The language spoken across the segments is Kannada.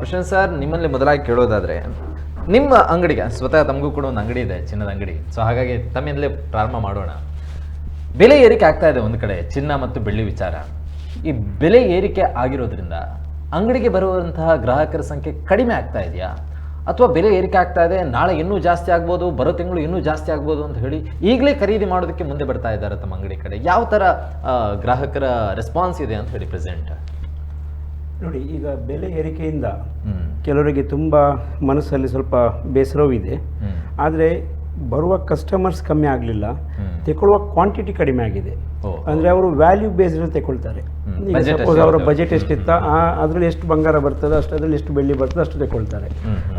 ಪ್ರಶಾಂತ್ ಸರ್, ನಿಮ್ಮಲ್ಲಿ ಮೊದಲಾಗಿ ಕೇಳೋದಾದ್ರೆ, ನಿಮ್ಮ ಅಂಗಡಿಗೆ, ಸ್ವತಃ ತಮಗೂ ಕೂಡ ಒಂದು ಅಂಗಡಿ ಇದೆ, ಚಿನ್ನದ ಅಂಗಡಿ. ಸೊ ಹಾಗಾಗಿ ತಮ್ಮಿಂದಲೇ ಪ್ರಾರಂಭ ಮಾಡೋಣ. ಬೆಲೆ ಏರಿಕೆ ಆಗ್ತಾ ಇದೆ ಒಂದು ಕಡೆ, ಚಿನ್ನ ಮತ್ತು ಬೆಳ್ಳಿ ವಿಚಾರ. ಈ ಬೆಲೆ ಏರಿಕೆ ಆಗಿರೋದ್ರಿಂದ ಅಂಗಡಿಗೆ ಬರುವಂತಹ ಗ್ರಾಹಕರ ಸಂಖ್ಯೆ ಕಡಿಮೆ ಆಗ್ತಾ ಇದೆಯಾ? ಅಥವಾ ಬೆಲೆ ಏರಿಕೆ ಆಗ್ತಾ ಇದೆ, ನಾಳೆ ಇನ್ನೂ ಜಾಸ್ತಿ ಆಗ್ಬೋದು, ಬರೋ ತಿಂಗಳು ಇನ್ನೂ ಜಾಸ್ತಿ ಆಗ್ಬೋದು ಅಂತ ಹೇಳಿ ಈಗಲೇ ಖರೀದಿ ಮಾಡೋದಕ್ಕೆ ಮುಂದೆ ಬರ್ತಾ ಇದ್ದಾರೆ ತಮ್ಮ ಅಂಗಡಿ ಕಡೆ. ಯಾವ ಥರ ಗ್ರಾಹಕರ ರೆಸ್ಪಾನ್ಸ್ ಇದೆ ಅಂತ ಹೇಳಿ ಪ್ರೆಸೆಂಟ್ ನೋಡಿ ಈಗ ಬೆಲೆ ಏರಿಕೆಯಿಂದ ಕೆಲವರಿಗೆ ತುಂಬ ಮನಸ್ಸಲ್ಲಿ ಸ್ವಲ್ಪ ಬೇಸರವಿದೆ. ಆದರೆ ಬರುವ ಕಸ್ಟಮರ್ಸ್ ಕಮ್ಮಿ ಆಗಲಿಲ್ಲ. ತೆಕೊಳ್ಳುವ ತಗೊಳ್ಳುವ ಕ್ವಾಂಟಿಟಿ ಕಡಿಮೆ ಆಗಿದೆ. ಅಂದರೆ ಅವರು ವ್ಯಾಲ್ಯೂ ಬೇಸ್ಡ್ ತಗೊಳ್ತಾರೆ. ಈಗ ಸಪೋಸ್ ಅವರ ಬಜೆಟ್ ಎಷ್ಟಿತ್ತ? ಆ ಅದರಲ್ಲಿ ಎಷ್ಟು ಬಂಗಾರ ಬರ್ತದೆ ಅಷ್ಟು ಅದರಲ್ಲಿ ಎಷ್ಟು ಬೆಳ್ಳಿ ಬರ್ತದೆ ಅಷ್ಟು ತಗೊಳ್ತಾರೆ.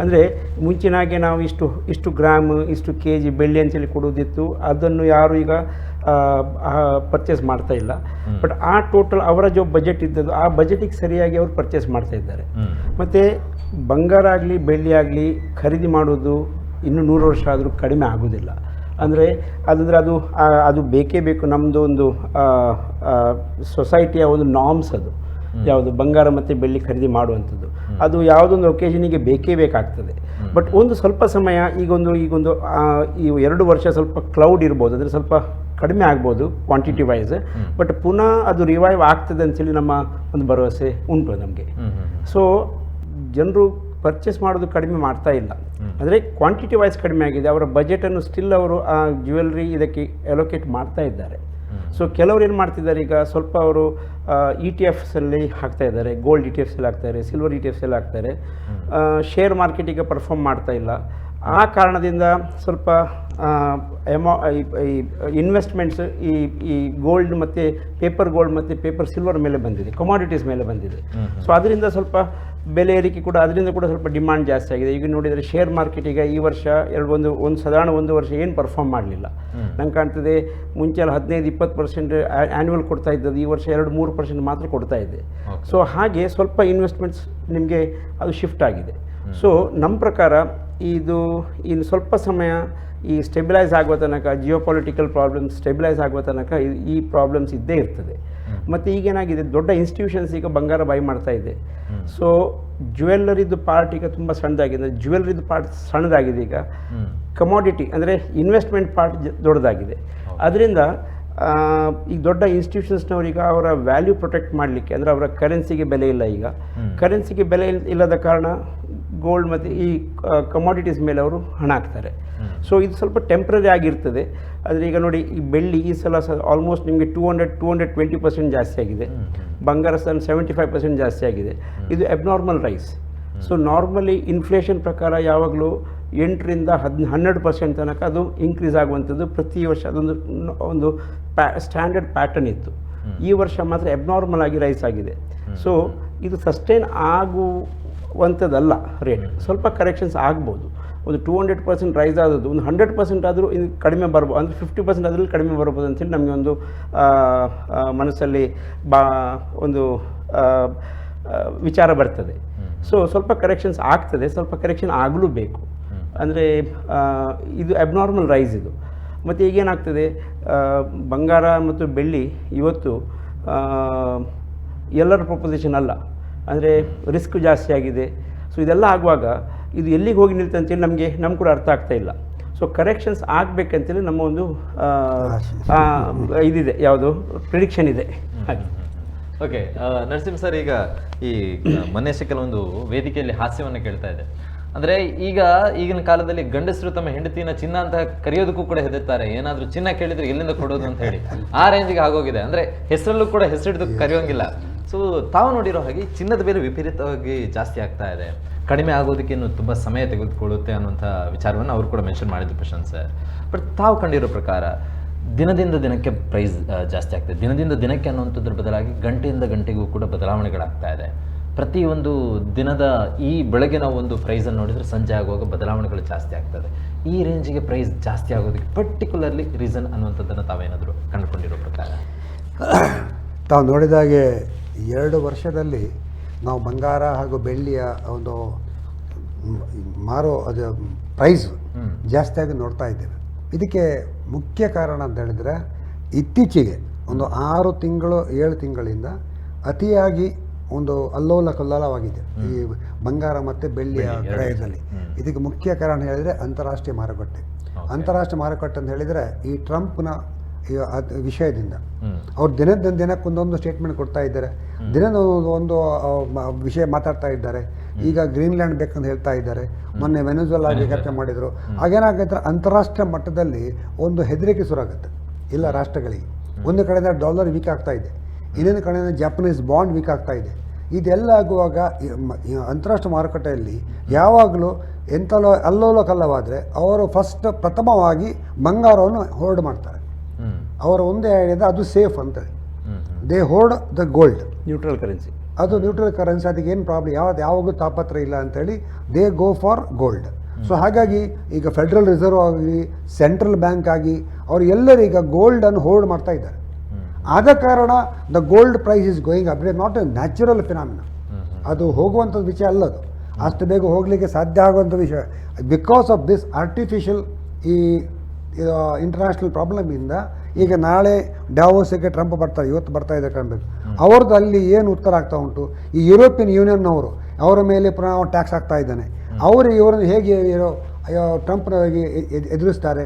ಅಂದರೆ ಮುಂಚಿನಾಗೆ ನಾವು ಇಷ್ಟು ಇಷ್ಟು ಗ್ರಾಮ್ ಇಷ್ಟು ಕೆ ಜಿ ಬೆಳ್ಳಿ ಅಂತೇಳಿ ಕೊಡೋದಿತ್ತು ಅದನ್ನು ಯಾರು ಈಗ ಪರ್ಚೇಸ್ ಮಾಡ್ತಾ ಇಲ್ಲ. ಬಟ್ ಆ ಟೋಟಲ್ ಅವರ ಜೋ ಬಜೆಟ್ ಇದ್ದದ್ದು ಆ ಬಜೆಟಿಗೆ ಸರಿಯಾಗಿ ಅವರು ಪರ್ಚೇಸ್ ಮಾಡ್ತಾ ಇದ್ದಾರೆ. ಮತ್ತು ಬಂಗಾರ ಆಗಲಿ ಬೆಳ್ಳಿ ಆಗಲಿ ಖರೀದಿ ಮಾಡೋದು ಇನ್ನು ನೂರು ವರ್ಷ ಆದರೂ ಕಡಿಮೆ ಆಗೋದಿಲ್ಲ. ಅಂದರೆ ಅದಂದರೆ ಅದು ಅದು ಬೇಕೇ ಬೇಕು ನಮ್ಮದು ಒಂದು ಸೊಸೈಟಿಯ ಒಂದು ನಾರ್ಮ್ಸ್ ಅದು. ಯಾವುದು ಬಂಗಾರ ಮತ್ತು ಬೆಳ್ಳಿ ಖರೀದಿ ಮಾಡುವಂಥದ್ದು. ಅದು ಯಾವುದೊಂದು ಒಕೇಶನಿಗೆ ಬೇಕೇ ಬೇಕಾಗ್ತದೆ. ಬಟ್ ಒಂದು ಸ್ವಲ್ಪ ಸಮಯ ಈಗೊಂದು ಈಗೊಂದು ಈ ಎರಡು ವರ್ಷ ಸ್ವಲ್ಪ ಕ್ಲೌಡ್ ಇರ್ಬೋದು. ಅಂದರೆ ಸ್ವಲ್ಪ ಕಡಿಮೆ ಆಗ್ಬೋದು ಕ್ವಾಂಟಿಟಿ ವೈಸ್ ಬಟ್ ಪುನಃ ಅದು ರಿವೈವ್ ಆಗ್ತದೆ ಅಂತೇಳಿ ನಮ್ಮ ಒಂದು ಭರವಸೆ ಉಂಟು ನಮಗೆ. ಸೊ ಜನರು ಪರ್ಚೇಸ್ ಮಾಡೋದು ಕಡಿಮೆ ಮಾಡ್ತಾ ಇಲ್ಲ. ಅಂದರೆ ಕ್ವಾಂಟಿಟಿ ವೈಸ್ ಕಡಿಮೆ ಆಗಿದೆ. ಅವರ ಬಜೆಟನ್ನು ಸ್ಟಿಲ್ ಅವರು ಆ ಜ್ಯುವೆಲ್ರಿ ಇದಕ್ಕೆ ಅಲೋಕೇಟ್ ಮಾಡ್ತಾ ಇದ್ದಾರೆ. ಸೊ ಕೆಲವರು ಏನು ಮಾಡ್ತಿದ್ದಾರೆ ಈಗ ಸ್ವಲ್ಪ ಅವರು ಇ ಟಿ ಎಫ್ಸಲ್ಲಿ ಹಾಕ್ತಾ ಇದ್ದಾರೆ. ಗೋಲ್ಡ್ ಇ ಟಿ ಎಫ್ಸಲ್ಲಿ ಹಾಕ್ತಾರೆ ಸಿಲ್ವರ್ ಇ ಟಿ ಎಫ್ಸಲ್ಲಿ ಹಾಕ್ತಾರೆ. ಶೇರ್ ಮಾರ್ಕೆಟಿಗೆ ಪರ್ಫಾರ್ಮ್ ಮಾಡ್ತಾ ಇಲ್ಲ. ಆ ಕಾರಣದಿಂದ ಸ್ವಲ್ಪ ಎಮೌ ಈ ಇನ್ವೆಸ್ಟ್ಮೆಂಟ್ಸ್ ಈ ಈ ಗೋಲ್ಡ್ ಮತ್ತು ಪೇಪರ್ ಗೋಲ್ಡ್ ಮತ್ತು ಪೇಪರ್ ಸಿಲ್ವರ್ ಮೇಲೆ ಬಂದಿದೆ ಕಮಾಡಿಟೀಸ್ ಮೇಲೆ ಬಂದಿದೆ. ಸೊ ಅದರಿಂದ ಸ್ವಲ್ಪ ಬೆಲೆ ಏರಿಕೆ ಕೂಡ ಅದರಿಂದ ಕೂಡ ಸ್ವಲ್ಪ ಡಿಮ್ಯಾಂಡ್ ಜಾಸ್ತಿ ಆಗಿದೆ. ಈಗ ನೋಡಿದರೆ ಶೇರ್ ಮಾರ್ಕೆಟ್ ಈಗ ಈ ವರ್ಷ ಎರಡು ಒಂದು ಒಂದು ಸಾಧಾರಣ ಒಂದು ವರ್ಷ ಏನು ಪರ್ಫಾರ್ಮ್ ಮಾಡಲಿಲ್ಲ. ನಂಗೆ ಕಾಣ್ತದೆ ಮುಂಚೆ ಎಲ್ಲ ಹದಿನೈದು ಇಪ್ಪತ್ತು ಪರ್ಸೆಂಟ್ ಆ್ಯನ್ಯುವಲ್ ಕೊಡ್ತಾ ಇದ್ದದ್ದು ಈ ವರ್ಷ ಎರಡು ಮೂರು ಪರ್ಸೆಂಟ್ ಮಾತ್ರ ಕೊಡ್ತಾ ಇದೆ. ಸೊ ಹಾಗೆ ಸ್ವಲ್ಪ ಇನ್ವೆಸ್ಟ್ಮೆಂಟ್ಸ್ ನಿಮಗೆ ಅದು ಶಿಫ್ಟ್ ಆಗಿದೆ. ಸೊ ನಮ್ಮ ಪ್ರಕಾರ ಇದು ಇನ್ನು ಸ್ವಲ್ಪ ಸಮಯ ಈ ಸ್ಟೆಬಿಲೈಸ್ ಆಗುವ ತನಕ ಜಿಯೋ ಪೊಲಿಟಿಕಲ್ ಪ್ರಾಬ್ಲಮ್ಸ್ ಸ್ಟೆಬಿಲೈಸ್ ಆಗುವ ತನಕ ಈ- ಈ ಪ್ರಾಬ್ಲಮ್ಸ್ ಇದ್ದೇ ಇರ್ತದೆ. ಮತ್ತು ಈಗೇನಾಗಿದೆ ದೊಡ್ಡ ಇನ್ಸ್ಟಿಟ್ಯೂಷನ್ಸ್ ಈಗ ಬಂಗಾರ ಬೈ ಮಾಡ್ತಾ ಇದೆ. ಸೊ ಜ್ಯುವೆಲ್ಲರಿದು ಪಾರ್ಟ್ ಈಗ ತುಂಬ ಸಣ್ಣದಾಗಿದೆ. ಜ್ಯುವೆಲ್ಲರಿದು ಪಾರ್ಟ್ ಸಣ್ಣದಾಗಿದೆ ಈಗ. ಕಮಾಡಿಟಿ ಅಂದರೆ ಇನ್ವೆಸ್ಟ್ಮೆಂಟ್ ಪಾರ್ಟ್ ದೊಡ್ಡದಾಗಿದೆ. ಅದರಿಂದ ಈಗ ದೊಡ್ಡ ಇನ್ಸ್ಟಿಟ್ಯೂಷನ್ಸ್ನವರೀಗ ಅವರ ವ್ಯಾಲ್ಯೂ ಪ್ರೊಟೆಕ್ಟ್ ಮಾಡಲಿಕ್ಕೆ ಅಂದರೆ ಅವರ ಕರೆನ್ಸಿಗೆ ಬೆಲೆ ಇಲ್ಲ ಈಗ. ಕರೆನ್ಸಿಗೆ ಬೆಲೆ ಇಲ್- ಇಲ್ಲದ ಕಾರಣ ಗೋಲ್ಡ್ ಮತ್ತು ಈ ಕಮಾಡಿಟೀಸ್ ಮೇಲೆ ಅವರು ಹಣ ಹಾಕ್ತಾರೆ. ಸೊ ಇದು ಸ್ವಲ್ಪ ಟೆಂಪ್ರರಿ ಆಗಿರ್ತದೆ. ಆದರೆ ಈಗ ನೋಡಿ ಈ ಬೆಳ್ಳಿ ಈ ಸಲ ಸ ಆಲ್ಮೋಸ್ಟ್ ನಿಮಗೆ two hundred two hundred twenty percent ಜಾಸ್ತಿ ಆಗಿದೆ. ಬಂಗಾರ ಸನ್ ಸೆವೆಂಟಿ ಫೈವ್ ಪರ್ಸೆಂಟ್ ಜಾಸ್ತಿ ಆಗಿದೆ. ಇದು abnormal rise so normally inflation ಪ್ರಕಾರ ಯಾವಾಗಲೂ ಎಂಟರಿಂದ ಹದ್ ಹನ್ನೆರಡು ಪರ್ಸೆಂಟ್ ತನಕ ಅದು ಇನ್ಕ್ರೀಸ್ ಆಗುವಂಥದ್ದು ಪ್ರತಿ ವರ್ಷ. ಅದೊಂದು ಒಂದು ಪ್ಯಾ ಸ್ಟ್ಯಾಂಡರ್ಡ್ ಪ್ಯಾಟರ್ನ್ ಇತ್ತು. ಈ ವರ್ಷ ಮಾತ್ರ ಅಬ್ನಾರ್ಮಲ್ ಆಗಿ ರೈಸ್ ಆಗಿದೆ. ಸೊ ಇದು ಸಸ್ಟೈನ್ ಆಗುವಂಥದ್ದಲ್ಲ ರೇಟ್ ಸ್ವಲ್ಪ ಕರೆಕ್ಷನ್ಸ್ ಆಗ್ಬೋದು. ಒಂದು ಟೂ ಹಂಡ್ರೆಡ್ ಪರ್ಸೆಂಟ್ ರೈಸ್ ಆದದ್ದು ಒಂದು ಹಂಡ್ರೆಡ್ ಪರ್ಸೆಂಟ್ ಆದರೂ ಇದು ಕಡಿಮೆ ಬರ್ಬೋದು ಅಂದರೆ ಫಿಫ್ಟಿ ಪರ್ಸೆಂಟ್ ಅದರಲ್ಲಿ ಕಡಿಮೆ ಬರ್ಬೋದು ಅಂತೇಳಿ ನಮಗೆ ಒಂದು ಮನಸ್ಸಲ್ಲಿ ಬಾ ಒಂದು ವಿಚಾರ ಬರ್ತದೆ. ಸೊ ಸ್ವಲ್ಪ ಕರೆಕ್ಷನ್ಸ್ ಆಗ್ತದೆ ಸ್ವಲ್ಪ ಕರೆಕ್ಷನ್ ಆಗಲೂ ಬೇಕು. ಅಂದರೆ ಇದು ಅಬ್ನಾರ್ಮಲ್ ರೈಸ್ ಇದು. ಮತ್ತು ಈಗೇನಾಗ್ತದೆ ಬಂಗಾರ ಮತ್ತು ಬೆಳ್ಳಿ ಇವತ್ತು ಎಲ್ಲರ ಪ್ರಪೋಸಿಷನ್ ಅಲ್ಲ. ಅಂದರೆ ರಿಸ್ಕ್ ಜಾಸ್ತಿ ಆಗಿದೆ. ಸೊ ಇದೆಲ್ಲ ಆಗುವಾಗ ಇದು ಎಲ್ಲಿಗೆ ಹೋಗಿ ನಿಲ್ತ ಅಂತೇಳಿ ನಮಗೆ, ನಮ್ಗೆ ಕೂಡ ಅರ್ಥ ಆಗ್ತಾ ಇಲ್ಲ. ಸೊ ಕರೆಕ್ಷನ್ಸ್ ಆಗಬೇಕಂತೇಳಿ ನಮ್ಮ ಒಂದು ಇದಿದೆ, ಯಾವುದು ಪ್ರಿಡಿಕ್ಷನ್ ಇದೆ. ಹಾಗೆ. ಓಕೆ ನರಸಿಂಹ ಸರ್, ಈಗ ಈ ಮೊನ್ನೆಷ್ಟೇ ಕೆಲವೊಂದು ವೇದಿಕೆಯಲ್ಲಿ ಹಾಸ್ಯವನ್ನು ಕೇಳ್ತಾ ಇದೆ. ಅಂದರೆ ಈಗ ಈಗಿನ ಕಾಲದಲ್ಲಿ ಗಂಡಸರು ತಮ್ಮ ಹೆಂಡತಿನ ಚಿನ್ನ ಅಂತ ಕರೆಯೋದಕ್ಕೂ ಕೂಡ ಹೆದರ್ತಾರೆ. ಏನಾದರೂ ಚಿನ್ನ ಕೇಳಿದ್ರೆ ಎಲ್ಲಿಂದ ಕೊಡೋದು ಅಂತ ಹೇಳಿ. ಆ ರೇಂಜ್ಗೆ ಆಗೋಗಿದೆ. ಅಂದರೆ ಹೆಸರಲ್ಲೂ ಕೂಡ ಹೆಸರಿಡ್ದು ಕರೆಯೋಂಗಿಲ್ಲ. ಸೊ ತಾವು ನೋಡಿರೋ ಹಾಗೆ ಚಿನ್ನದ ಬೆಲೆ ವಿಪರೀತವಾಗಿ ಜಾಸ್ತಿ ಆಗ್ತಾ ಇದೆ. ಕಡಿಮೆ ಆಗೋದಕ್ಕೆ ಇನ್ನು ತುಂಬ ಸಮಯ ತೆಗೆದುಕೊಳ್ಳುತ್ತೆ ಅನ್ನುವಂಥ ವಿಚಾರವನ್ನು ಅವರು ಕೂಡ ಮೆನ್ಷನ್ ಮಾಡಿದ್ರು ಪ್ರಶಾಂತ್ ಸರ್. ಬಟ್ ತಾವು ಕಂಡಿರೋ ಪ್ರಕಾರ ದಿನದಿಂದ ದಿನಕ್ಕೆ ಪ್ರೈಸ್ ಜಾಸ್ತಿ ಆಗ್ತದೆ ದಿನದಿಂದ ದಿನಕ್ಕೆ ಅನ್ನುವಂಥದ್ರ ಬದಲಾಗಿ ಗಂಟೆಯಿಂದ ಗಂಟೆಗೂ ಕೂಡ ಬದಲಾವಣೆಗಳಾಗ್ತಾ ಇದೆ. ಪ್ರತಿಯೊಂದು ದಿನದ ಈ ಬೆಳಗಿನ ಒಂದು ಪ್ರೈಸನ್ನು ನೋಡಿದರೆ ಸಂಜೆ ಆಗುವಾಗ ಬದಲಾವಣೆಗಳು ಜಾಸ್ತಿ ಆಗ್ತದೆ ಈ ರೇಂಜಿಗೆ ಪ್ರೈಸ್ ಜಾಸ್ತಿ ಆಗೋದಕ್ಕೆ ಪರ್ಟಿಕ್ಯುಲರ್ಲಿ ರೀಸನ್ ಅನ್ನುವಂಥದ್ದನ್ನು ತಾವೇನಾದರೂ ಕಂಡುಕೊಂಡಿರೋ ಪ್ರಕಾರ? ತಾವು ನೋಡಿದಾಗೆ ಎರಡು ವರ್ಷದಲ್ಲಿ ನಾವು ಬಂಗಾರ ಹಾಗೂ ಬೆಳ್ಳಿಯ ಒಂದು ಮಾರೋ ಅದು ಪ್ರೈಸ್ ಜಾಸ್ತಿಯಾಗಿ ನೋಡ್ತಾ ಇದ್ದೇವೆ. ಇದಕ್ಕೆ ಮುಖ್ಯ ಕಾರಣ ಅಂತ ಹೇಳಿದರೆ ಇತ್ತೀಚೆಗೆ ಒಂದು ಆರು ತಿಂಗಳು ಏಳು ತಿಂಗಳಿಂದ ಅತಿಯಾಗಿ ಒಂದು ಅಲ್ಲೋಲ ಕಲ್ಲೋಲವಾಗಿದೆ ಈ ಬಂಗಾರ ಮತ್ತು ಬೆಳ್ಳಿಯ ಕಡೆಯಲ್ಲಿ ಕ್ರಯದಲ್ಲಿ ಇದಕ್ಕೆ ಮುಖ್ಯ ಕಾರಣ ಹೇಳಿದರೆ ಅಂತಾರಾಷ್ಟ್ರೀಯ ಮಾರುಕಟ್ಟೆ. ಅಂತಾರಾಷ್ಟ್ರೀಯ ಮಾರುಕಟ್ಟೆ ಅಂತ ಹೇಳಿದರೆ ಈ ಟ್ರಂಪ್ನ ವಿಷಯದಿಂದ. ಅವ್ರು ದಿನದ ದಿನಕ್ಕೊಂದೊಂದು ಸ್ಟೇಟ್ಮೆಂಟ್ ಕೊಡ್ತಾ ಇದ್ದಾರೆ. ದಿನದ ಒಂದು ವಿಷಯ ಮಾತಾಡ್ತಾ ಇದ್ದಾರೆ. ಈಗ ಗ್ರೀನ್ಲ್ಯಾಂಡ್ ಬೇಕಂತ ಹೇಳ್ತಾ ಇದ್ದಾರೆ. ಮೊನ್ನೆ ವೆನೆಜುವೆಲಾ ಚರ್ಚೆ ಮಾಡಿದರು. ಆಗೇನಾಗುತ್ತೆ ಅಂತಾರಾಷ್ಟ್ರೀಯ ಮಟ್ಟದಲ್ಲಿ ಒಂದು ಹೆದರಿಕೆ ಶುರುವಾಗುತ್ತೆ. ಇಲ್ಲ ರಾಷ್ಟ್ರಗಳಿಗೆ. ಒಂದು ಕಡೆಯಿಂದ ಡಾಲರ್ ವೀಕ್ ಆಗ್ತಾ ಇದೆ. ಇನ್ನೊಂದು ಕಡೆಯಿಂದ ಜಾಪನೀಸ್ ಬಾಂಡ್ ವೀಕ್ ಆಗ್ತಾ ಇದೆ. ಇದೆಲ್ಲ ಆಗುವಾಗ ಅಂತಾರಾಷ್ಟ್ರೀಯ ಮಾರುಕಟ್ಟೆಯಲ್ಲಿ ಯಾವಾಗಲೂ ಎಂತಲೋ ಅಲ್ಲೋಲೋ ಕಲ್ಲವಾದರೆ ಅವರು ಫಸ್ಟ್ ಪ್ರಥಮವಾಗಿ ಬಂಗಾರವನ್ನು ಹೋಲ್ಡ್ ಮಾಡ್ತಾರೆ. ಅವರ ಒಂದೇ ಹೇಳಿದ್ರೆ ಅದು safe hmm they hold the gold neutral currency ಅದು ನ್ಯೂಟ್ರಲ್ ಕರೆನ್ಸಿ ಅದಕ್ಕೆ ಏನು ಪ್ರಾಬ್ಲಮ್ ಯಾವ ಯಾವಾಗೂ ತಾಪತ್ರ ಇಲ್ಲ ಅಂತೇಳಿ they go for gold so ಹಾಗಾಗಿ ಈಗ ಫೆಡರಲ್ ರಿಸರ್ವ್ ಆಗಲಿ ಸೆಂಟ್ರಲ್ ಬ್ಯಾಂಕ್ ಆಗಿ ಅವರು ಎಲ್ಲರೂ ಈಗ ಗೋಲ್ಡನ್ನು ಹೋಲ್ಡ್ ಮಾಡ್ತಾ ಇದ್ದಾರೆ. ಆದ ಕಾರಣ the gold price is going up it not a natural phenomena ಅದು ಹೋಗುವಂಥದ್ದು ವಿಷಯ ಅಲ್ಲದು ಅಷ್ಟು ಬೇಗ ಹೋಗಲಿಕ್ಕೆ ಸಾಧ್ಯ ಆಗುವಂಥ ವಿಷಯ. ಬಿಕಾಸ್ ಆಫ್ ದಿಸ್ ಆರ್ಟಿಫಿಷಿಯಲ್ ಈ ಇಂಟರ್ನ್ಯಾಷನಲ್ ಪ್ರಾಬ್ಲಮಿಂದ ಈಗ ನಾಳೆ ಡಾವೋಸಿಗೆ ಟ್ರಂಪ್ ಬರ್ತಾರೆ ಇವತ್ತು ಬರ್ತಾ ಇದೆ ಕಾಣಬೇಕು. ಅವ್ರದ್ದು ಅಲ್ಲಿ ಏನು ಉತ್ತರ ಆಗ್ತಾ ಉಂಟು? ಈ ಯುರೋಪಿಯನ್ ಯೂನಿಯನ್ನವರು ಅವರ ಮೇಲೆ ಪುನಃ ಟ್ಯಾಕ್ಸ್ ಆಗ್ತಾ ಇದ್ದಾನೆ. ಅವರು ಇವರನ್ನು ಹೇಗೆ ಟ್ರಂಪ್ನ ಎದುರಿಸ್ತಾರೆ?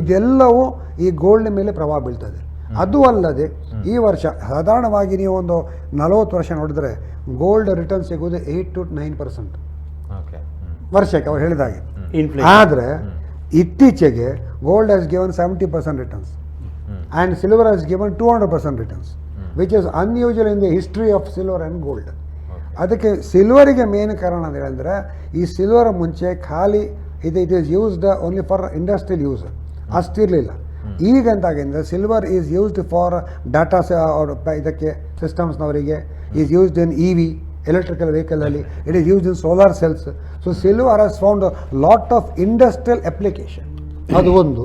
ಇದೆಲ್ಲವೂ ಈ ಗೋಲ್ಡ್ ಮೇಲೆ ಪ್ರಭಾವ ಬೀಳ್ತದೆ ಅದು ಅಲ್ಲದೆ ಈ ವರ್ಷ ಸಾಧಾರಣವಾಗಿ ನೀವು ಒಂದು ನಲವತ್ತು ವರ್ಷ ನೋಡಿದ್ರೆ ಗೋಲ್ಡ್ ರಿಟರ್ನ್ ಸಿಗೋದು ಏಯ್ಟ್ ಟು ನೈನ್ ಪರ್ಸೆಂಟ್ ವರ್ಷಕ್ಕೆ ಅವ್ರು ಹೇಳಿದಾಗೆ. ಆದರೆ ಇತ್ತೀಚೆಗೆ gold has given seventy percent returns and silver has given two hundred percent returns which is unusual in the history of silver and gold ಅದಕ್ಕೆ ಸಿಲ್ವರಿಗೆ ಮೇನ್ ಕಾರಣ ಅಂತ ಹೇಳಿದ್ರೆ ಈ ಸಿಲ್ವರ್ ಮುಂಚೆ ಖಾಲಿ ಇದು it is used only for industrial use ಅಷ್ಟಿರಲಿಲ್ಲ. ಈಗ ಎಂತಾಗಿದೆ silver is used for data ಇದಕ್ಕೆ ಸಿಸ್ಟಮ್ಸ್ನವರಿಗೆ is used in E V electrical ವೆಹಿಕಲಲ್ಲಿ it is use in solar cells so silver has found lot of industrial application ಅದು ಒಂದು.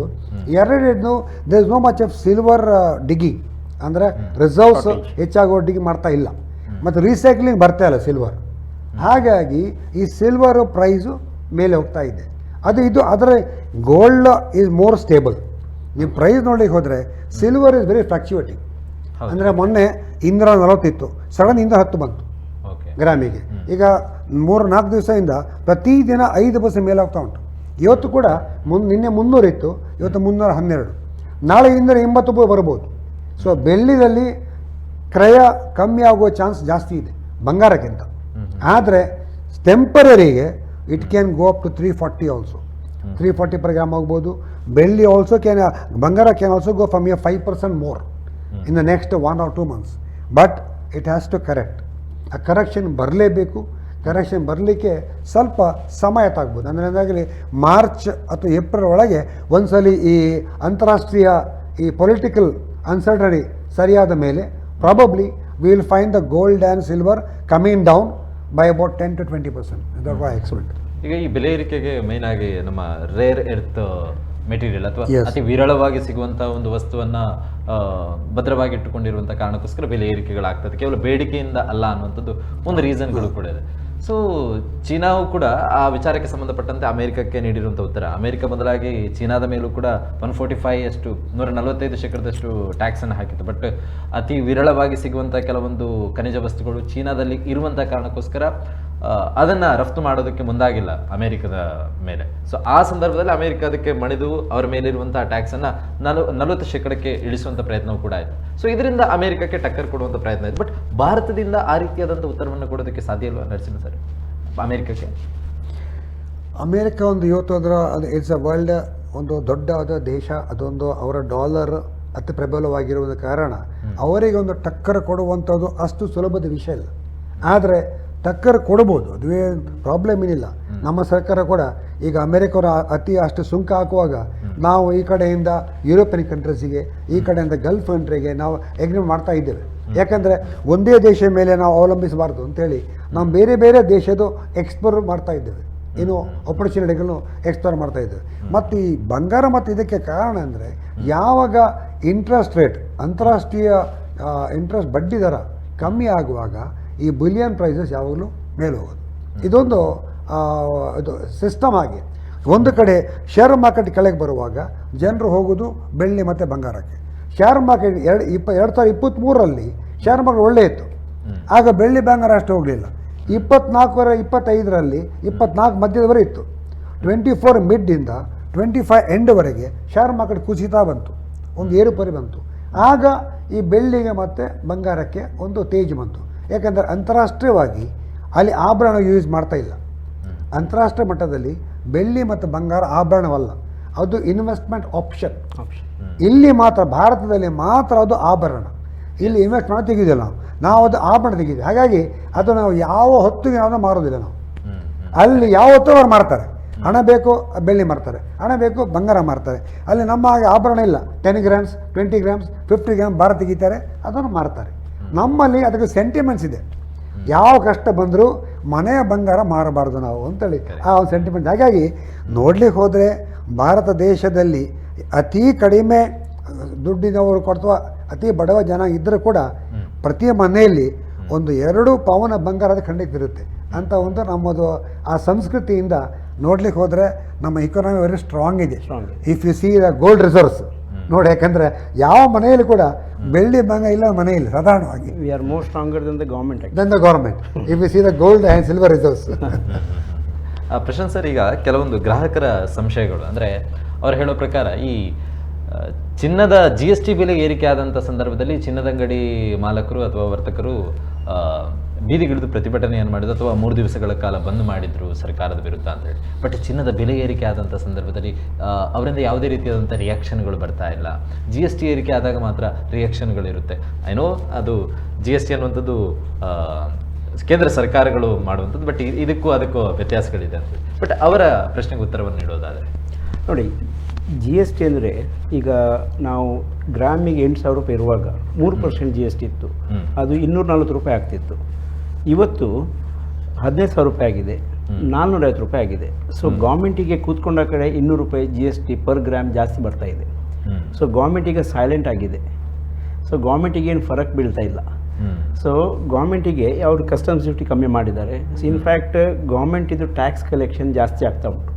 ಎರಡನೇದು there is no much of silver digging ಅಂದರೆ ರಿಸರ್ವ್ಸ್ ಹೆಚ್ಚಾಗುವ ಡಿಗ್ಗಿ ಮಾಡ್ತಾ ಇಲ್ಲ. ಮತ್ತು ರೀಸೈಕ್ಲಿಂಗ್ ಬರ್ತಾ ಇಲ್ಲ ಸಿಲ್ವರ್ ಹಾಗಾಗಿ ಈ ಸಿಲ್ವರ್ ಪ್ರೈಸು ಮೇಲೆ ಹೋಗ್ತಾ ಇದೆ. ಅದು ಇದು ಅದರ ಗೋಲ್ಡ್ ಈಸ್ ಮೋರ್ ಸ್ಟೇಬಲ್ ನೀವು ಪ್ರೈಸ್ ನೋಡಲಿಕ್ಕೆ ಹೋದರೆ ಸಿಲ್ವರ್ ಇಸ್ ವೆರಿ ಫ್ಲಕ್ಚುಯೇಟಿಂಗ್. ಅಂದರೆ ಮೊನ್ನೆ ಇಂದ್ರ ನಲವತ್ತಿತ್ತು ಸಡನ್ ಇಂದ ಹತ್ತು ಬಂತು. ಗ್ರಾಮಿಗೆ. ಈಗ ಮೂರು ನಾಲ್ಕು ದಿವಸದಿಂದ ಪ್ರತಿದಿನ ಐದು ಬಸ್ ಮೇಲಾಗ್ತಾ ಉಂಟು. ಇವತ್ತು ಕೂಡ ಮುನ್ ನಿನ್ನೆ ಮುನ್ನೂರಿತ್ತು ಇವತ್ತು ಮುನ್ನೂರ ಹನ್ನೆರಡು. ನಾಳೆ ಇನ್ನೂರ ಎಂಬತ್ತು ಬರ್ಬೋದು. ಸೊ ಬೆಳ್ಳಿದಲ್ಲಿ ಕ್ರಯ ಕಮ್ಮಿ ಆಗುವ ಚಾನ್ಸ್ ಜಾಸ್ತಿ ಇದೆ ಬಂಗಾರಕ್ಕಿಂತ. ಆದರೆ ಟೆಂಪರರಿಗೆ it can go up to three forty also three forty per gram ಆಗ್ಬೋದು. ಬೆಳ್ಳಿ ಆಲ್ಸೋ ಕ್ಯಾನ್ ಬಂಗಾರ can also go from a five percent more in the next one or two months but it has to correct a correction ಬರಲೇಬೇಕು. ಕರೆಕ್ಷನ್ ಬರಲಿಕ್ಕೆ ಸ್ವಲ್ಪ ಸಮಯ ತಾಗ್ಬೋದು. ಅಂದರೆ ಅಂದಾಗಲಿ ಮಾರ್ಚ್ ಅಥವಾ ಏಪ್ರಿಲ್ ಒಳಗೆ ಒಂದ್ಸಲಿ ಈ ಅಂತಾರಾಷ್ಟ್ರೀಯ ಈ ಪೊಲಿಟಿಕಲ್ ಅನ್ಸರ್ಟನಿ ಸರಿಯಾದ ಮೇಲೆ probably will fine the gold and silver coming down by about ten to twenty percent expect ಈಗ ಈ ಬೆಲೆ ಏರಿಕೆಗೆ ಮೇನ್ ಆಗಿ ನಮ್ಮ ರೇರ್ ಎರ್ತ್ ಮೆಟೀರಿಯಲ್ ಅಥವಾ ಅತಿ ವಿರಳವಾಗಿ ಸಿಗುವಂತಹ ಒಂದು ವಸ್ತುವನ್ನ ಭದ್ರವಾಗಿ ಇಟ್ಟುಕೊಂಡಿರುವಂತಹ ಕಾರಣಕ್ಕೋಸ್ಕರ ಬೆಲೆ ಏರಿಕೆಗಳಾಗ್ತದೆ. ಕೇವಲ ಬೇಡಿಕೆಯಿಂದ ಅಲ್ಲ ಅನ್ನುವಂಥದ್ದು ಒಂದು ರೀಸನ್ಗಳು ಕೂಡ ಇದೆ. ಸೊ ಚೀನಾವು ಕೂಡ ಆ ವಿಚಾರಕ್ಕೆ ಸಂಬಂಧಪಟ್ಟಂತೆ ಅಮೆರಿಕಕ್ಕೆ ನೀಡಿರುವಂಥ ಉತ್ತರ. ಅಮೆರಿಕ ಬದಲಾಗಿ ಚೀನಾದ ಮೇಲೂ ಕೂಡ ಒನ್ ಫೋರ್ಟಿ ಫೈವ್ ಅಷ್ಟು ನೂರ ನಲವತ್ತೈದು ಶೇಕಡದಷ್ಟು ಟ್ಯಾಕ್ಸ್ ಅನ್ನು ಹಾಕಿತ್ತು. ಬಟ್ ಅತಿ ವಿರಳವಾಗಿ ಸಿಗುವಂಥ ಕೆಲವೊಂದು ಖನಿಜ ವಸ್ತುಗಳು ಚೀನಾದಲ್ಲಿ ಇರುವಂಥ ಕಾರಣಕ್ಕೋಸ್ಕರ ಅದನ್ನ ರಫ್ತು ಮಾಡೋದಕ್ಕೆ ಮುಂದಾಗಿಲ್ಲ ಅಮೆರಿಕದ ಮೇಲೆ. ಸೊ ಆ ಸಂದರ್ಭದಲ್ಲಿ ಅಮೆರಿಕ ಅದಕ್ಕೆ ಮಣಿದು ಅವರ ಮೇಲಿರುವಂತಹ ಟ್ಯಾಕ್ಸ್ ಅನ್ನ ನಲ ನಲವತ್ತು ಶೇಕಡಕ್ಕೆ ಇಳಿಸುವಂತ ಪ್ರಯತ್ನವೂ ಕೂಡ ಆಯಿತು. ಸೊ ಇದರಿಂದ ಅಮೆರಿಕಕ್ಕೆ ಟಕ್ಕರ್ ಕೊಡುವಂತ ಪ್ರಯತ್ನ ಆಯಿತು. ಬಟ್ ಭಾರತದಿಂದ ಆ ರೀತಿಯಾದಂಥ ಉತ್ತರವನ್ನು ಕೊಡೋದಕ್ಕೆ ಸಾಧ್ಯ ಇಲ್ವಾ ನರಸಿಂಹ ಸರ್? ಅಮೆರಿಕಕ್ಕೆ? ಅಮೇರಿಕ ಒಂದು ಇವತ್ತು ಅದರ ಅದು ಇಟ್ಸ್ ಅ ವರ್ಲ್ಡ್ ಒಂದು ದೊಡ್ಡವಾದ ದೇಶ ಅದೊಂದು ಅವರ ಡಾಲರ್ ಅತಿ ಪ್ರಬಲವಾಗಿರುವುದ ಕಾರಣ ಅವರಿಗೆ ಒಂದು ಟಕ್ಕರ್ ಕೊಡುವಂಥದ್ದು ಅಷ್ಟು ಸುಲಭದ ವಿಷಯ ಇಲ್ಲ ಆದರೆ ಟಕ್ಕರ್ ಕೊಡ್ಬೋದು. ಅದುವೇ ಪ್ರಾಬ್ಲಮ್ ಏನಿಲ್ಲ. ನಮ್ಮ ಸರ್ಕಾರ ಕೂಡ ಈಗ ಅಮೆರಿಕವರು ಅತಿ ಅಷ್ಟು ಸುಂಕ ಹಾಕುವಾಗ ನಾವು ಈ ಕಡೆಯಿಂದ ಯುರೋಪಿಯನ್ ಕಂಟ್ರೀಸಿಗೆ ಈ ಕಡೆಯಿಂದ ಗಲ್ಫ್ ಕಂಟ್ರಿಗೆ ನಾವು ಎಗ್ರಿಮೆಂಟ್ ಮಾಡ್ತಾ ಇದ್ದೇವೆ. ಯಾಕಂದರೆ ಒಂದೇ ದೇಶ ಮೇಲೆ ನಾವು ಅವಲಂಬಿಸಬಾರ್ದು ಅಂತೇಳಿ ನಾವು ಬೇರೆ ಬೇರೆ ದೇಶದ ಎಕ್ಸ್ಪ್ಲೋರ್ ಮಾಡ್ತಾ ಇದ್ದೇವೆ. ಏನು ಆಪರ್ಚುನಿಟಿಗಳನ್ನು ಎಕ್ಸ್ಪ್ಲೋರ್ ಮಾಡ್ತಾ ಇದ್ದೇವೆ. ಮತ್ತು ಈ ಬಂಗಾರ ಮತ್ತು ಇದಕ್ಕೆ ಕಾರಣ ಅಂದರೆ ಯಾವಾಗ ಇಂಟ್ರೆಸ್ಟ್ ರೇಟ್ ಅಂತಾರಾಷ್ಟ್ರೀಯ ಇಂಟ್ರೆಸ್ಟ್ ಬಡ್ಡಿ ದರ ಕಮ್ಮಿ ಆಗುವಾಗ ಈ ಬಿಲಿಯನ್ ಪ್ರೈಸಸ್ ಯಾವಾಗಲೂ ಮೇಲೆ ಹೋಗೋದು ಇದೊಂದು ಇದು ಸಿಸ್ಟಮ್ ಆಗಿ ಒಂದು ಕಡೆ ಶೇರ್ ಮಾರ್ಕೆಟ್ ಕೆಳಗೆ ಬರುವಾಗ ಜನರು ಹೋಗೋದು ಬೆಳ್ಳಿ ಮತ್ತು ಬಂಗಾರಕ್ಕೆ. ಶೇರ್ ಮಾರ್ಕೆಟ್ ಎರಡು ಇಪ್ಪ ಎರಡು ಸಾವಿರದ ಇಪ್ಪತ್ತ್ಮೂರರಲ್ಲಿ ಶೇರ್ ಮಾರ್ಕೆಟ್ ಒಳ್ಳೆ ಇತ್ತು. ಆಗ ಬೆಳ್ಳಿ ಬಂಗಾರ ಅಷ್ಟು ಹೋಗಲಿಲ್ಲ. ಇಪ್ಪತ್ನಾಲ್ಕರ ಇಪ್ಪತ್ತೈದರಲ್ಲಿ ಇಪ್ಪತ್ನಾಲ್ಕು ಮಧ್ಯದವರೆ ಇತ್ತು. ಟ್ವೆಂಟಿ ಫೋರ್ ಮಿಡ್ಡಿಂದ ಟ್ವೆಂಟಿ ಫೈವ್ ಎಂಡ್ವರೆಗೆ ಶೇರ್ ಮಾರ್ಕೆಟ್ ಕುಸಿತಾ ಬಂತು. ಒಂದು ಏರುಪರಿ ಬಂತು. ಆಗ ಈ ಬೆಳ್ಳಿಗೆ ಮತ್ತು ಬಂಗಾರಕ್ಕೆ ಒಂದು ತೇಜ್ ಬಂತು. ಯಾಕಂದರೆ ಅಂತಾರಾಷ್ಟ್ರೀಯವಾಗಿ ಅಲ್ಲಿ ಆಭರಣ ಯೂಸ್ ಮಾಡ್ತಾ ಇಲ್ಲ. ಅಂತಾರಾಷ್ಟ್ರೀಯ ಮಟ್ಟದಲ್ಲಿ ಬೆಳ್ಳಿ ಮತ್ತು ಬಂಗಾರ ಆಭರಣವಲ್ಲ ಅದು ಇನ್ವೆಸ್ಟ್ಮೆಂಟ್ ಆಪ್ಷನ್ ಆಪ್ಷನ್ ಇಲ್ಲಿ ಮಾತ್ರ ಭಾರತದಲ್ಲಿ ಮಾತ್ರ ಅದು ಆಭರಣ. ಇಲ್ಲಿ ಇನ್ವೆಸ್ಟ್ ಮಾಡೋದು ತೆಗೆದಿಲ್ಲ ನಾವು. ನಾವು ಅದು ಆಭರಣ ತೆಗೆದಿವಿ ಹಾಗಾಗಿ ಅದು ನಾವು ಯಾವ ಹೊತ್ತಿಗೆ ನಾವು ಮಾರೋದಿಲ್ಲ ನಾವು. ಅಲ್ಲಿ ಅಲ್ಲಿ ಹೊತ್ತು ಅವ್ರು ಮಾರ್ತಾರೆ? ಹಣ ಬೇಕು ಬೆಳ್ಳಿ ಮಾರ್ತಾರೆ. ಹಣ ಬೇಕು ಬಂಗಾರ ಮಾರ್ತಾರೆ. ಅಲ್ಲಿ ನಮ್ಮ ಹಾಗೆ ಆಭರಣ ಇಲ್ಲ. Ten grams twenty grams fifty gram ಭಾರ ತೆಗಿತಾರೆ. ಅದನ್ನು ಮಾರ್ತಾರೆ. ನಮ್ಮಲ್ಲಿ ಅದಕ್ಕೆ ಸೆಂಟಿಮೆಂಟ್ಸ್ ಇದೆ. ಯಾವ ಕಷ್ಟ ಬಂದರೂ ಮನೆಯ ಬಂಗಾರ ಮಾರಬಾರ್ದು ನಾವು ಅಂತೇಳಿ ಆ ಒಂದು ಸೆಂಟಿಮೆಂಟ್ ಹಾಗಾಗಿ ನೋಡ್ಲಿಕ್ಕೆ ಹೋದರೆ ಭಾರತ ದೇಶದಲ್ಲಿ ಅತಿ ಕಡಿಮೆ ದುಡ್ಡಿನವರು ಕೊಡ್ತವ ಅತಿ ಬಡವ ಜನ ಇದ್ದರೂ ಕೂಡ ಪ್ರತಿ ಮನೆಯಲ್ಲಿ ಒಂದು ಎರಡು ಪವನ ಬಂಗಾರದ ಖಂಡಿತ ಇರುತ್ತೆ. ಅಂತ ಒಂದು ನಮ್ಮದು ಆ ಸಂಸ್ಕೃತಿಯಿಂದ ನೋಡ್ಲಿಕ್ಕೆ ಹೋದರೆ ನಮ್ಮ ಇಕೊನಾಮಿ ವೆರಿ ಸ್ಟ್ರಾಂಗ್ ಇದೆ. If you see the gold reserves ನೋಡಿ ಯಾಕಂದರೆ ಯಾವ ಮನೆಯಲ್ಲಿ ಕೂಡ ಬೆಳ್ಳಿ ಬಂಗ ಇಲ್ಲ ಮನೆಯಲ್ಲಿ ಇಲ್ಲ ಸಾಧಾರಣವಾಗಿ we are more stronger than the government than the government if you see the gold and silver reserves ಆ, ಪ್ರಶಾಂತ್ ಸರ್ ಈಗ ಕೆಲವೊಂದು ಗ್ರಾಹಕರ ಸಂಶಯಗಳು. ಅಂದರೆ ಅವ್ರು ಹೇಳೋ ಪ್ರಕಾರ ಈ ಚಿನ್ನದ ಜಿ ಎಸ್ ಟಿ ಬೆಲೆ ಏರಿಕೆ ಆದಂಥ ಸಂದರ್ಭದಲ್ಲಿ ಚಿನ್ನದ ಅಂಗಡಿ ಮಾಲಕರು ಅಥವಾ ವರ್ತಕರು ಬೀದಿಗಿಳಿದು ಪ್ರತಿಭಟನೆಯನ್ನು ಮಾಡಿದ್ರು ಅಥವಾ ಮೂರು ದಿವಸಗಳ ಕಾಲ ಬಂದ್ ಮಾಡಿದ್ರು ಸರ್ಕಾರದ ವಿರುದ್ಧ ಅಂತ ಹೇಳಿ. ಬಟ್ ಚಿನ್ನದ ಬೆಲೆ ಏರಿಕೆ ಆದಂಥ ಸಂದರ್ಭದಲ್ಲಿ ಅವರಿಂದ ಯಾವುದೇ ರೀತಿಯಾದಂಥ ರಿಯಾಕ್ಷನ್ಗಳು ಬರ್ತಾ ಇಲ್ಲ. ಜಿ ಎಸ್ ಟಿ ಏರಿಕೆ ಆದಾಗ ಮಾತ್ರ ರಿಯಾಕ್ಷನ್ಗಳಿರುತ್ತೆ ಐನೋ ಅದು ಜಿ ಎಸ್ ಟಿ ಅನ್ನುವಂಥದ್ದು ಕೇಂದ್ರ ಸರ್ಕಾರಗಳು ಮಾಡುವಂಥದ್ದು ಬಟ್ ಇದಕ್ಕೂ ಅದಕ್ಕೂ ವ್ಯತ್ಯಾಸಗಳಿದೆ ಅಂತ ಬಟ್ ಅವರ ಪ್ರಶ್ನೆಗೆ ಉತ್ತರವನ್ನು ನೀಡೋದಾದರೆ ನೋಡಿ ಜಿ ಎಸ್ ಟಿ ಅಂದರೆ ಈಗ ನಾವು ಗ್ರಾಮಿಗೆ ಎಂಟು ಸಾವಿರ ರೂಪಾಯಿ ಇರುವಾಗ ಮೂರು ಪರ್ಸೆಂಟ್ ಜಿ ಎಸ್ ಟಿ ಇತ್ತು. ಅದು ಇನ್ನೂರ ನಲ್ವತ್ತು ರೂಪಾಯಿ ಆಗ್ತಿತ್ತು. ಇವತ್ತು ಹದಿನೈದು ಸಾವಿರ ರೂಪಾಯಿ ಆಗಿದೆ. ನಾನ್ನೂರೈವತ್ತು ರೂಪಾಯಿ ಆಗಿದೆ. ಸೊ ಗೌರ್ಮೆಂಟಿಗೆ ಕೂತ್ಕೊಂಡ ಕಡೆ ಇನ್ನೂರು ರೂಪಾಯಿ G S T per gram ಜಾಸ್ತಿ ಬರ್ತಾ ಇದೆ. ಸೊ ಗೌರ್ಮೆಂಟಿಗೆ ಸೈಲೆಂಟ್ ಆಗಿದೆ. ಸೊ ಗೌರ್ಮೆಂಟಿಗೆ ಏನು ಫರಕ್ ಬೀಳ್ತಾ ಇಲ್ಲ. ಸೊ ಗೌರ್ಮೆಂಟಿಗೆ ಅವ್ರು ಕಸ್ಟಮ್ಸ್ ಡ್ಯೂಟಿ ಕಮ್ಮಿ ಮಾಡಿದ್ದಾರೆ. ಇನ್ಫ್ಯಾಕ್ಟ್ ಗೌರ್ಮೆಂಟ್ ಇದು ಟ್ಯಾಕ್ಸ್ ಕಲೆಕ್ಷನ್ ಜಾಸ್ತಿ ಆಗ್ತಾ ಉಂಟು.